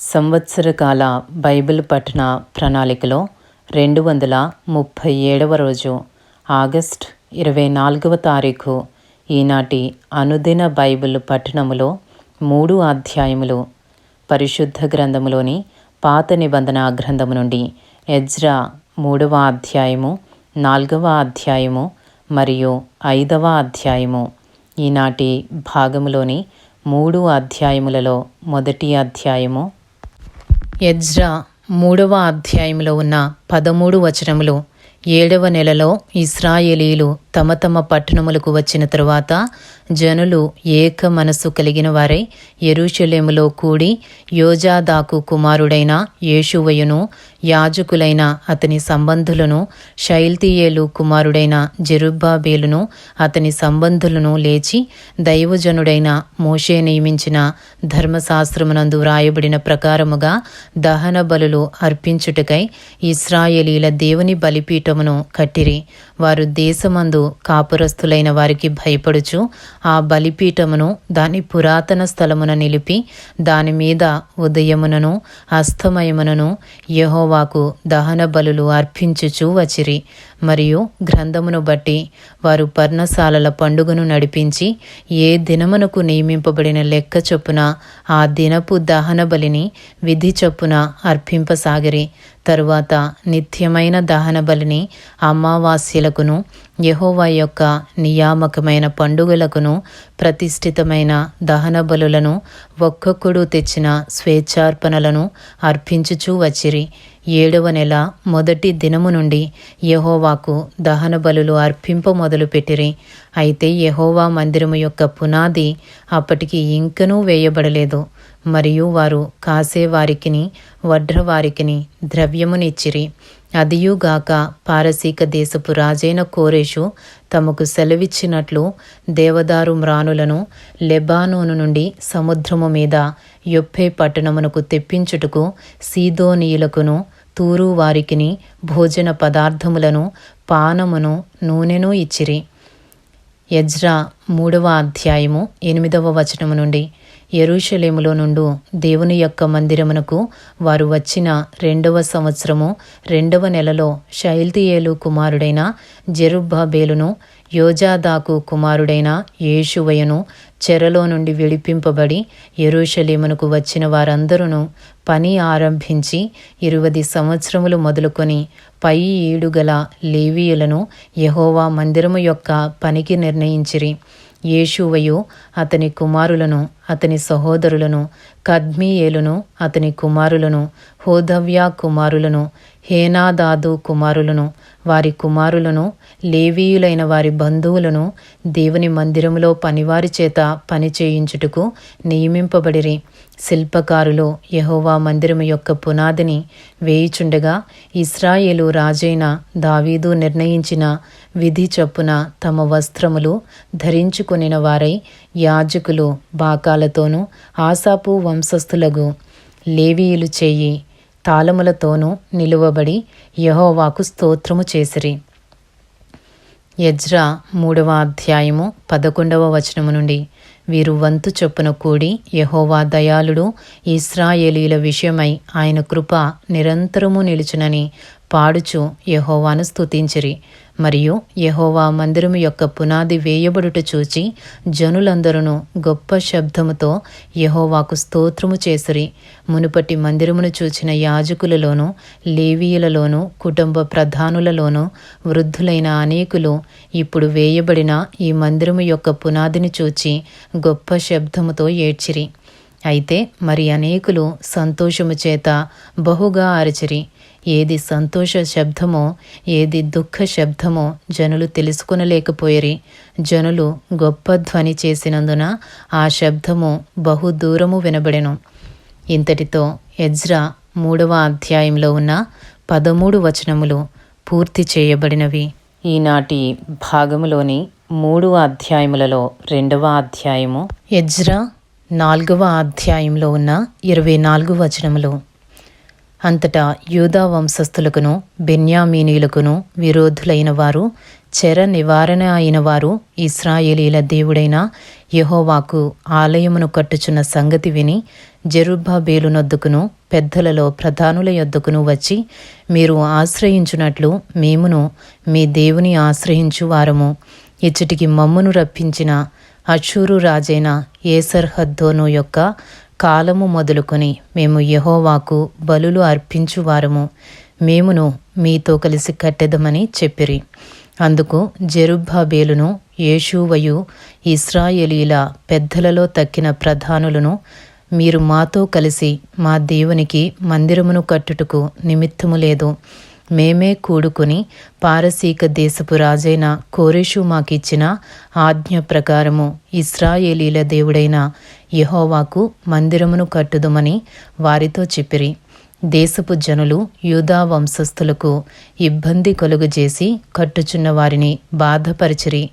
సంవత్సర కాల బైబిల్ పఠన ప్రణాళికలో రెండు వందల ముప్పై ఏడవ రోజు ఆగస్ట్ ఇరవై నాలుగవ తారీఖు ఈనాటి అనుదిన బైబిల్ పఠనములో మూడు అధ్యాయములు పరిశుద్ధ గ్రంథములోని పాత నిబంధన గ్రంథము నుండి ఎజ్రా మూడవ అధ్యాయము నాలుగవ అధ్యాయము మరియు ఐదవ అధ్యాయము. ఈనాటి భాగములోని మూడు అధ్యాయములలో మొదటి అధ్యాయము ఎజ్రా మూడవ అధ్యాయంలో ఉన్న పదమూడు వచనములు ఏడవ నెలలో ఇస్రాయేలీలు తమ తమ పట్టణములకు వచ్చిన తరువాత జనులు ఏక మనస్సు కలిగిన వారై ఎరుషలేములో కూడి యోజాదాకు కుమారుడైన యేషువయును యాజకులైన అతని సంబంధులను శైల్తీయేలు కుమారుడైన జెరుబ్బాబేలును అతని సంబంధులను లేచి దైవజనుడైన మోషే నియమించిన ధర్మశాస్త్రమునందు వ్రాయబడిన ప్రకారముగా దహన బలులు అర్పించుటకై ఇస్రాయేలీల దేవుని బలిపీఠమును కట్టిరి. వారు దేశమందు కాపురస్తులైన వారికి భయపడుచు ఆ బలిపీఠమును దాని పురాతన స్థలమున నిలిపి దాని మీద ఉదయమునను అస్తమయమునను యహోవాకు దహన బలులు అర్పించుచు వచ్చిరి. మరియు గ్రంథమును బట్టి వారు పర్ణశాలల పండుగను నడిపించి ఏ దినమునకు నియమింపబడిన లెక్క చొప్పున ఆ దినపు దహన బలిని విధి చొప్పున అర్పింపసాగిరి. తరువాత నిత్యమైన దహన బలిని అమావాస్యలకును యహోవా యొక్క నియామకమైన పండుగలకును ప్రతిష్ఠితమైన దహన బలులను ఒక్కొక్కడు తెచ్చిన స్వేచ్ఛార్పణలను అర్పించుచూ వచ్చిరి. ఏడవ నెల మొదటి దినము నుండి యహోవాకు దహన బలులు అర్పింప మొదలుపెట్టిరి. అయితే యహోవా మందిరము యొక్క పునాది అప్పటికి ఇంకనూ వేయబడలేదు. మరియు వారు కాసేవారికిని వడ్రవారికిని ద్రవ్యమునిచ్చిరి. అదియుగాక పారసీక దేశపు రాజైన కోరేషు తమకు సెలవిచ్చినట్లు దేవదారు మ్రానులను లెబానోను నుండి సముద్రము మీద యొప్పే పట్టణమునకు తెప్పించుటకు సీదోనీయులకును తూరు వారికిని భోజన పదార్థములను పానమును నూనెను ఇచ్చిరి. యజ్రా మూడవ అధ్యాయము ఎనిమిదవ వచనము నుండి. ఎరుషలేములో నుండు దేవుని యొక్క మందిరమునకు వారు వచ్చిన రెండవ సంవత్సరము రెండవ నెలలో శైల్తియేలు కుమారుడైన జెరుబ్బాబేలును యోజాదాకు కుమారుడైన యేషువయను చెరలో నుండి విడిపింపబడి ఎరుషలేమునకు వచ్చిన వారందరూ పని ఆరంభించి ఇరువది సంవత్సరములు మొదలుకొని పై ఈడుగల లేవీయులను యహోవా మందిరము యొక్క పనికి నిర్ణయించిరి. యేషువయు అతని కుమారులను అతని సహోదరులను కద్మీయేలును అతని కుమారులను హోదవ్యా కుమారులను హేనాదాదు కుమారులను వారి కుమారులను లేవీయులైన వారి బంధువులను దేవుని మందిరములో పనివారి చేత పని చేయించుటకు నియమింపబడిరి. శిల్పకారులు యహోవా మందిరము యొక్క పునాదిని వేయిచుండగా ఇస్రాయేలు రాజైన దావీదు నిర్ణయించిన విధి చొప్పున తమ వస్త్రములు ధరించుకునిన వారై యాజకులు బాకాలతోనూ ఆసాపు వంశస్థులకు లేవీయులు చేయి తాళములతోనూ నిలువబడి యహోవాకు స్తోత్రము చేసిరి. యజ్రా మూడవ అధ్యాయము పదకొండవ వచనము నుండి వీరు వంతు చొప్పున కూడి యహోవా దయాళుడు ఇస్రాయేలీల విషయమై ఆయన కృప నిరంతరము నిలుచునని పాడుచు యహోవాను స్తుతించిరి. మరియు యహోవా మందిరము యొక్క పునాది వేయబడుట చూచి జనులందరూ గొప్ప శబ్దముతో యహోవాకు స్తోత్రము చేసిరి. మునుపటి మందిరమును చూచిన యాజకులలోనూ లేవీయులలోనూ కుటుంబ ప్రధానులలోనూ వృద్ధులైన అనేకులు ఇప్పుడు వేయబడిన ఈ మందిరము యొక్క పునాదిని చూచి గొప్ప శబ్దముతో ఏడ్చిరి. అయితే మరి అనేకులు సంతోషము చేత బహుగా అరచిరి. ఏది సంతోష శబ్దమో ఏది దుఃఖ శబ్దమో జనులు తెలుసుకునలేకపోయిరి. జనులు గొప్ప ధ్వని చేసినందున ఆ శబ్దము బహు దూరము వినబడెను. ఇంతటితో ఎజ్రా మూడవ అధ్యాయంలో ఉన్న పదమూడు వచనములు పూర్తి చేయబడినవి. ఈనాటి భాగములోని మూడవ అధ్యాయములలో రెండవ అధ్యాయము. ఎజ్రా నాలుగవ అధ్యాయంలో ఉన్న ఇరవై నాలుగు వచనములు. అంతటా యూదా వంశస్థులకును బెన్యామీనీలకును విరోధులైన వారు చెర నివారణ అయిన వారు ఇస్రాయేలీల దేవుడైన యహోవాకు ఆలయమును కట్టుచున్న సంగతి విని జెరుబ్బాబేలు నొద్దుకును పెద్దలలో ప్రధానుల యొద్దకును వచ్చి మీరు ఆశ్రయించున్నట్లు మేమును మీ దేవుని ఆశ్రయించు వారము. ఇచ్చటికి మమ్మును రప్పించిన అషూరు రాజైన ఏసర్హద్దోను యొక్క కాలము మొదలుకొని మేము యహోవాకు బలులు అర్పించువారము మేమును మీతో కలిసి కట్టెదమని చెప్పిరి. అందుకు జెరుబ్బాబేలును యేషూవయు ఇస్రాయేలీల పెద్దలలో తక్కిన ప్రధానులను మీరు మాతో కలిసి మా దేవునికి మందిరమును కట్టుటకు నిమిత్తము లేదు. మేమే కూడుకుని పారసీక దేశపు రాజైన కోరేషు మాకిచ్చిన ఆజ్ఞ ప్రకారము ఇస్రాయేలీల దేవుడైన యహోవాకు మందిరమును కట్టుదుమని వారితో చెప్పిరి. దేశపు జనులు యూదా వంశస్థులకు ఇబ్బంది కలుగజేసి కట్టుచున్న వారిని బాధపరిచిరి.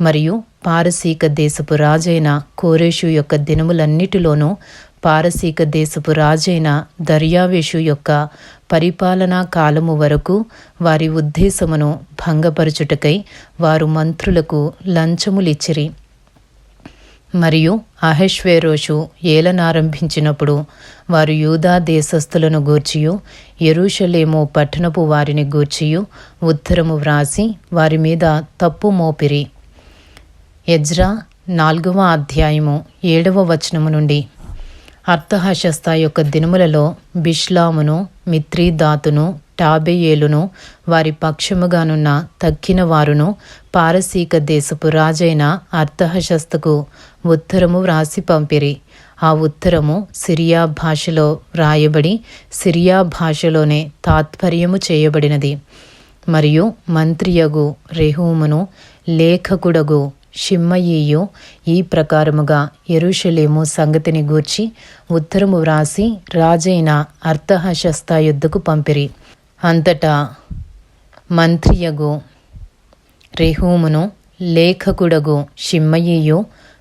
మరియు పారసీక దేశపు రాజైన కోరేషు యొక్క దినములన్నిటిలోనూ పారసీక దేశపు రాజైన దర్యావేషు యొక్క పరిపాలనా కాలము వరకు వారి ఉద్దేశమును భంగపరచుటకై వారు మంత్రులకు లంచములిచ్చిరి. మరియు అహెష్వేరోషు ఏలనారంభించినప్పుడు వారు యూదా దేశస్థులను గూర్చియు ఎరుషలేము పట్టణపు వారిని గూర్చియు ఉత్తరము వ్రాసి వారి మీద తప్పు మోపిరి. ఎజ్రా నాలుగవ అధ్యాయము ఏడవ వచనము నుండి అర్థహశస్త యొక్క దినములలో బిష్లామును మిత్రీదాతును టాబేయేలును వారి పక్షముగానున్న తక్కిన వారును పారసీక దేశపు రాజైన అర్థహశస్తకు ఉత్తరము వ్రాసి పంపిరి. ఆ ఉత్తరము సిరియా భాషలో వ్రాయబడి సిరియా భాషలోనే తాత్పర్యము చేయబడినది. మరియు మంత్రియగు రెహూమును లేఖకుడగు షిమ్మయీయు ఈ ప్రకారముగా ఎరుషలేము సంగతిని గూర్చి ఉత్తరము వ్రాసి రాజైన అర్థహశస్త యుద్ధకు పంపిరి. అంతటా మంత్రియగు రెహూమును లేఖకుడగు షిమ్మయీయు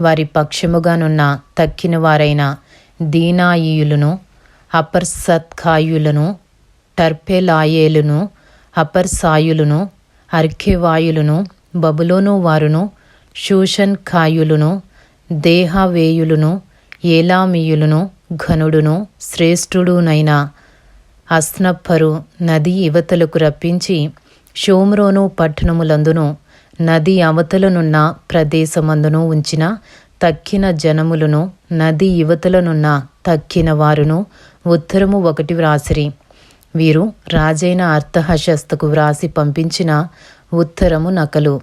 వారి పక్షముగానున్న తక్కిన వారైన దీనాయియులను అపర్సత్కాయులను టర్పెలాయేలును అపర్సాయులను అర్ఖెవాయులను బబులోను వారును షూషన్ ఖాయులును దేహవేయులును ఏలామీయులును ఘనుడును శ్రేష్ఠుడునైన అస్నప్పరు నది ఇవతలకు రప్పించి షోమ్రోను పట్టణములందును నది అవతలనున్న ప్రదేశమందును ఉంచిన తక్కిన జనములను నది యువతలనున్న తక్కిన వారును ఉత్తరము ఒకటి వ్రాసిరి. వీరు రాజైన అర్థహశస్తకు వ్రాసి పంపించిన ఉత్తరము నకలు.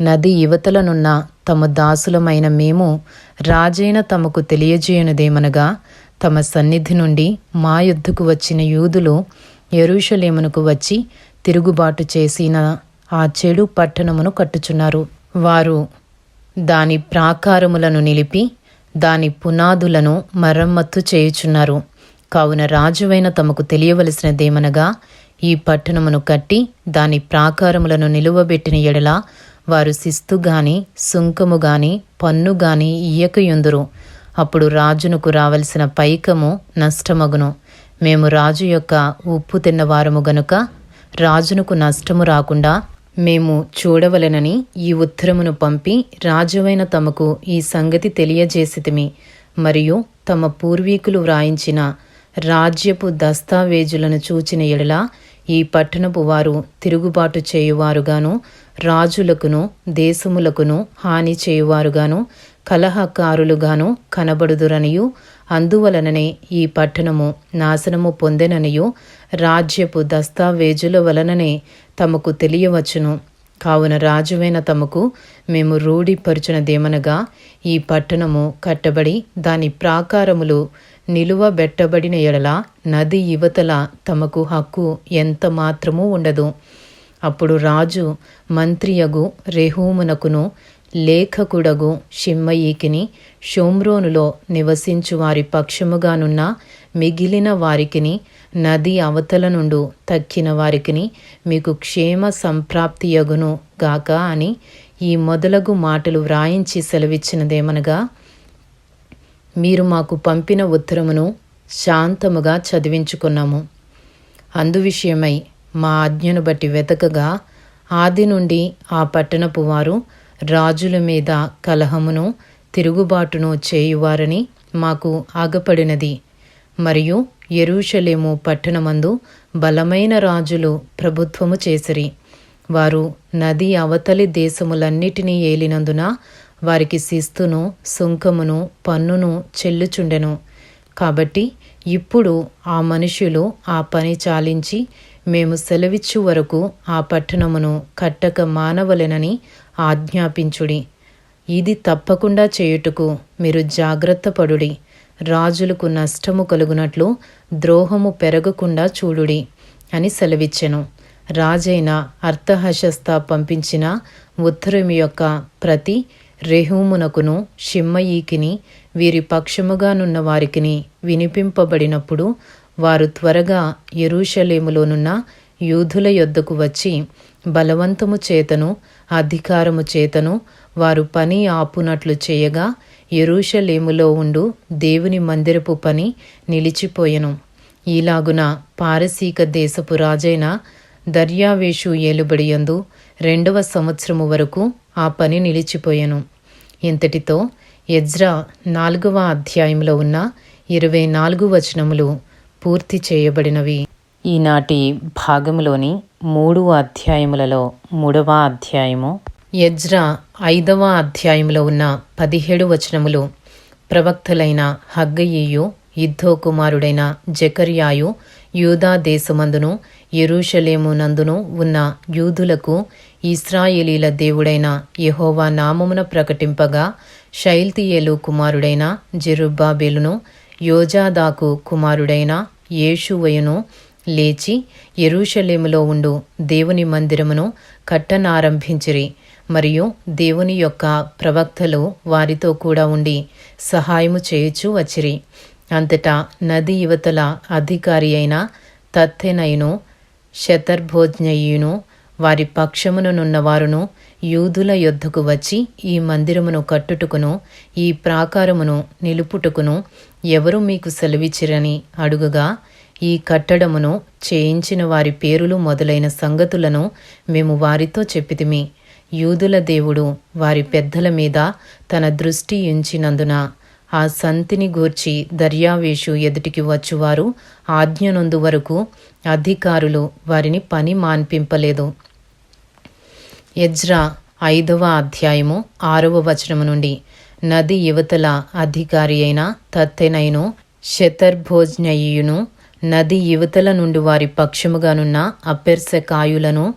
నది యువతలనున్న తమ దాసులమైన మేము రాజైన తమకు తెలియజేయనిదేమనగా తమ సన్నిధి నుండి మా యుద్ధకు వచ్చిన యూదులు ఎరుషలేమునకు వచ్చి తిరుగుబాటు చేసిన ఆ చెడు పట్టణమును కట్టుచున్నారు. వారు దాని ప్రాకారములను నిలిపి దాని పునాదులను మరమ్మత్తు చేయుచున్నారు. కావున రాజువైన తమకు తెలియవలసినదేమనగా ఈ పట్టణమును కట్టి దాని ప్రాకారములను నిలువబెట్టిన ఎడల వారు శిస్తు గాని సుంకము గాని పన్ను గాని ఇయ్యకయుందురు. అప్పుడు రాజునకు రావలసిన పైకము నష్టమగును. మేము రాజు యొక్క ఉప్పు తిన్నవారము గనుక రాజునకు నష్టము రాకుండా మేము చూడవలెనని ఈ ఉత్తరమును పంపి రాజువైన తమకు ఈ సంగతి తెలియజేసితిమి. మరియు తమ పూర్వీకులు వ్రాయించిన రాజ్యపు దస్తావేజులను చూచిన ఎడల ఈ పట్టణపు వారు తిరుగుబాటు చేయువారుగాను రాజులకును దేశములకును హాని చేయువారుగాను కలహకారులుగాను కనబడుదురనియు. అందువలననే ఈ పట్టణము నాశనము పొందెననియు. రాజ్యపు దస్తావేజుల వలననే తమకు తెలియవచ్చును. కావున రాజువైన తమకు మేము రూఢిపరుచునదేమనగా ఈ పట్టణము కట్టబడి దాని ప్రాకారములు నిలువబెట్టబడిన ఎడల నది యువతల తమకు హక్కు ఎంత మాత్రమూ ఉండదు. అప్పుడు రాజు మంత్రియగు రెహూమునకును లేఖకుడగు షిమ్మయీకిని షోమ్రోనులో నివసించు వారి పక్షముగానున్న మిగిలిన వారికిని నది అవతల నుండు తక్కిన వారికిని మీకు క్షేమ సంప్రాప్తియగును గాక అని ఈ మొదలగు మాటలు వ్రాయించి సెలవిచ్చినదేమనగా మీరు మాకు పంపిన ఉత్తరమును శాంతముగా చదివించుకున్నాము. అందు విషయమై మా ఆజ్ఞను బట్టి వెతకగా ఆది నుండి ఆ పట్టణపు వారు రాజుల మీద కలహమును తిరుగుబాటును చేయువారని మాకు ఆగపడినది. మరియు ఎరూషలేము పట్టణమందు బలమైన రాజులు ప్రభుత్వము చేసిరి. వారు నది అవతలి దేశములన్నిటినీ ఏలినందున వారికి శిస్తును సుంకమును పన్నును చెల్లుచుండెను. కాబట్టి ఇప్పుడు ఆ మనుషులు ఆ పని చాలించి మేము సెలవిచ్చు వరకు ఆ పట్టణమును కట్టక మానవలెనని ఆజ్ఞాపించుడి. ఇది తప్పకుండా చేయుటకు మీరు జాగ్రత్త పడుడి. రాజులకు నష్టము కలుగునట్లు ద్రోహము పెరగకుండా చూడుడి అని సెలవిచ్చెను. రాజైన అర్థహశస్త పంపించిన ఉత్తరం యొక్క ప్రతి రెహూమునకును షిమ్మయీకిని వీరి పక్షముగానున్న వారికిని వినిపింపబడినప్పుడు వారు త్వరగా ఎరూషలేములోనున్న యూధుల యొద్దకు వచ్చి బలవంతము చేతను అధికారము చేతను వారు పని ఆపునట్లు చేయగా ఎరూషలేములో ఉండు దేవుని మందిరపు పని నిలిచిపోయెను. ఈలాగున పారసీక దేశపు రాజైన దర్యావేషు ఏలుబడియందు రెండవ సంవత్సరము వరకు ఆ పని నిలిచిపోయెను. ఇంతటితో ఎజ్రా నాలుగవ అధ్యాయంలో ఉన్న ఇరవై నాలుగు వచనములు పూర్తి చేయబడినవి. ఈనాటి భాగంలోని మూడు అధ్యాయములలో మూడవ అధ్యాయము ఎజ్రా ఐదవ అధ్యాయంలో ఉన్న పదిహేడు వచనములు ప్రవక్తలైన హగ్గయియు ఇద్దో కుమారుడైన జకర్యాయు యూదా దేశమందును ఎరూషలేము నందును ఉన్న యూదులకు ఇస్రాయేలీల దేవుడైన యెహోవా నామమున ప్రకటింపగా శైల్తియేలు కుమారుడైన జెరుబ్బాబేలును యోజాదాకు కుమారుడైన యేషువయును లేచి ఎరూషలేములో ఉండు దేవుని మందిరమును కట్టనారంభించిరి. మరియు దేవుని యొక్క ప్రవక్తలు వారితో కూడా ఉండి సహాయము చేయుచూ వచ్చిరి. అంతటా నది యువతల అధికారి అయిన తత్తెనయును శతర్భోజ్ఞయును వారి పక్షముననున్నవారును యూదుల యొద్దకు వచ్చి ఈ మందిరమును కట్టుటకును ఈ ప్రాకారమును నిలుపుటకును ఎవరు మీకు సెలవిచ్చిరని అడుగగా ఈ కట్టడమును చేయించిన వారి పేరులు మొదలైన సంగతులను మేము వారితో చెప్పితిమి. యూదుల దేవుడు వారి పెద్దల మీద తన దృష్టి ఉంచినందున ఆ సంతిని గూర్చి దర్యావేషు ఎదుటికి వచ్చువారు ఆజ్ఞనందు వరకు అధికారులు వారిని పని మాన్పింపలేదు. ఎజ్రా ఐదవ అధ్యాయము ఆరవ వచనము నుండి. నది యువతల అధికారి అయిన తత్తెనైను శతర్భోజ్ఞయును నది యువతల నుండి వారి పక్షముగానున్న అపెర్సకాయులను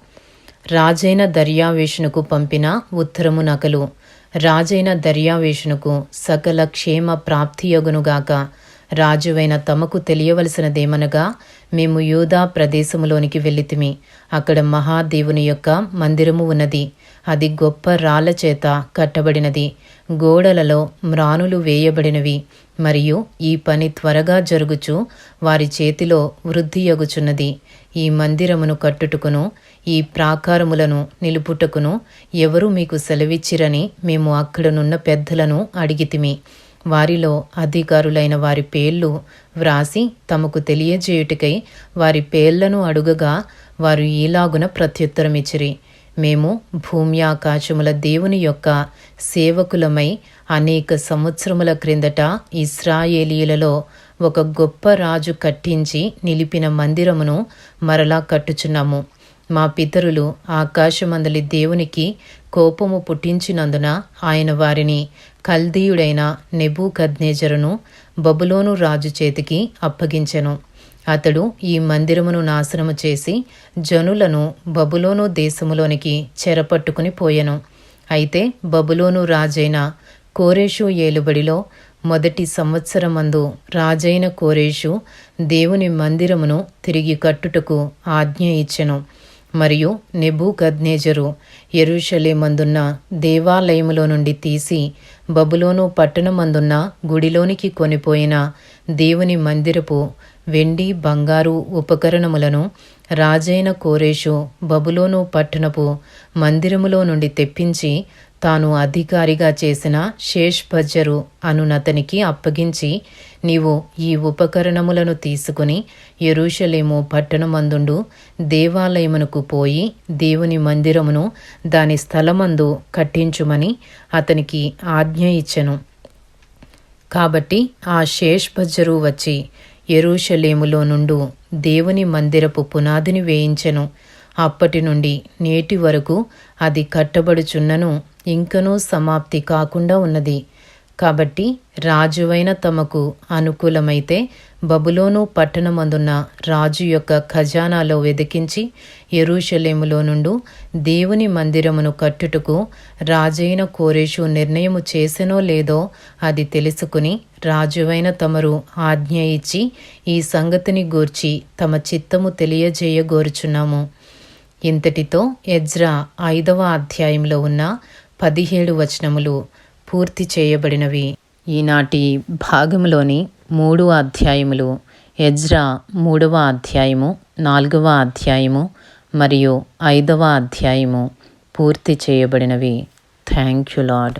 రాజైన దర్యావేషునకు పంపిన ఉత్తరము నకలు. రాజైన దర్యావేషునకు సకల క్షేమ ప్రాప్తియగునుగాక. రాజువైన తమకు తెలియవలసినదేమనగా మేము యూదా ప్రదేశములోనికి వెళ్ళితిమి. అక్కడ మహాదేవుని యొక్క మందిరము ఉన్నది. అది గొప్ప రాళ్ళ చేత కట్టబడినది. గోడలలో మ్రానులు వేయబడినవి. మరియు ఈ పని త్వరగా జరుగుచు వారి చేతిలో వృద్ధియగుచున్నది ఈ మందిరమును కట్టుటకును ఈ ప్రాకారములను నిలుపుటకును ఎవరు మీకు సెలవిచ్చిరని మేము అక్కడనున్న పెద్దలను అడిగితిమి. వారిలో అధికారులైన వారి పేర్లు వ్రాసి తమకు తెలియజేయుటకై వారి పేర్లను అడుగగా వారు ఈలాగున ప్రత్యుత్తరమిచ్చిరి. మేము భూమి ఆకాశముల దేవుని యొక్క సేవకులమై అనేక సంవత్సరముల క్రిందట ఇస్రాయేలీలలో ఒక గొప్ప రాజు కట్టించి నిలిపిన మందిరమును మరలా కట్టుచున్నాము. మా పితరులు ఆకాశమందలి దేవునికి కోపము పుట్టించినందున ఆయన వారిని కల్దీయుడైన నెబూకద్నేజరును బబులోను రాజు చేతికి అప్పగించెను. అతడు ఈ మందిరమును నాశనము చేసి జనులను బబులోను దేశములోనికి చెరపట్టుకుని పోయెను. అయితే బబులోను రాజైన కోరేషు ఏలుబడిలో మొదటి సంవత్సరమందు రాజైన కోరేషు దేవుని మందిరమును తిరిగి కట్టుటకు ఆజ్ఞ ఇచ్చెను. మరియు నెబూకద్నేజరు ఎరుషలేమందున్న దేవాలయములో నుండి తీసి బబులోను పట్టణమందున్న గుడిలోనికి కొనిపోయిన దేవుని మందిరపు వెండి బంగారు ఉపకరణములను రాజైన కోరేషు బబులోను పట్టణపు మందిరములో నుండి తెప్పించి తాను అధికారిగా చేసిన శేష్బజ్జరు అనునతనికి అప్పగించి నీవు ఈ ఉపకరణములను తీసుకుని ఎరుషలేము పట్టణమందుండు దేవాలయమునకు పోయి దేవుని మందిరమును దాని స్థలమందు కట్టించుమని అతనికి ఆజ్ఞ ఇచ్చెను. కాబట్టి ఆ శేష్బజ్జరు వచ్చి ఎరుషలేములో నుండు దేవుని మందిరపు పునాదిని వేయించెను. అప్పటి నుండి నేటి వరకు అది కట్టబడుచున్నను ఇంకనూ సమాప్తి కాకుండా ఉన్నది. కాబట్టి రాజువైన తమకు అనుకూలమైతే బబులోను పట్టణమందున్న రాజు యొక్క ఖజానాలో వెదికించి ఎరూషలేములో నుండు దేవుని మందిరమును కట్టుటకు రాజైన కోరేషు నిర్ణయము చేసెనో లేదో అది తెలుసుకుని రాజువైన తమరు ఆజ్ఞ ఇచ్చి ఈ సంగతిని గూర్చి తమ చిత్తము తెలియజేయగోరుచున్నాము. ఇంతటితో ఎజ్రా ఐదవ అధ్యాయంలో ఉన్న పదిహేడు వచనములు. పూర్తి చేయబడినవి. ఈనాటి భాగంలోని మూడు అధ్యాయములు ఎజ్రా మూడవ అధ్యాయము నాలుగవ అధ్యాయము మరియు ఐదవ అధ్యాయము పూర్తి చేయబడినవి. Thank you lord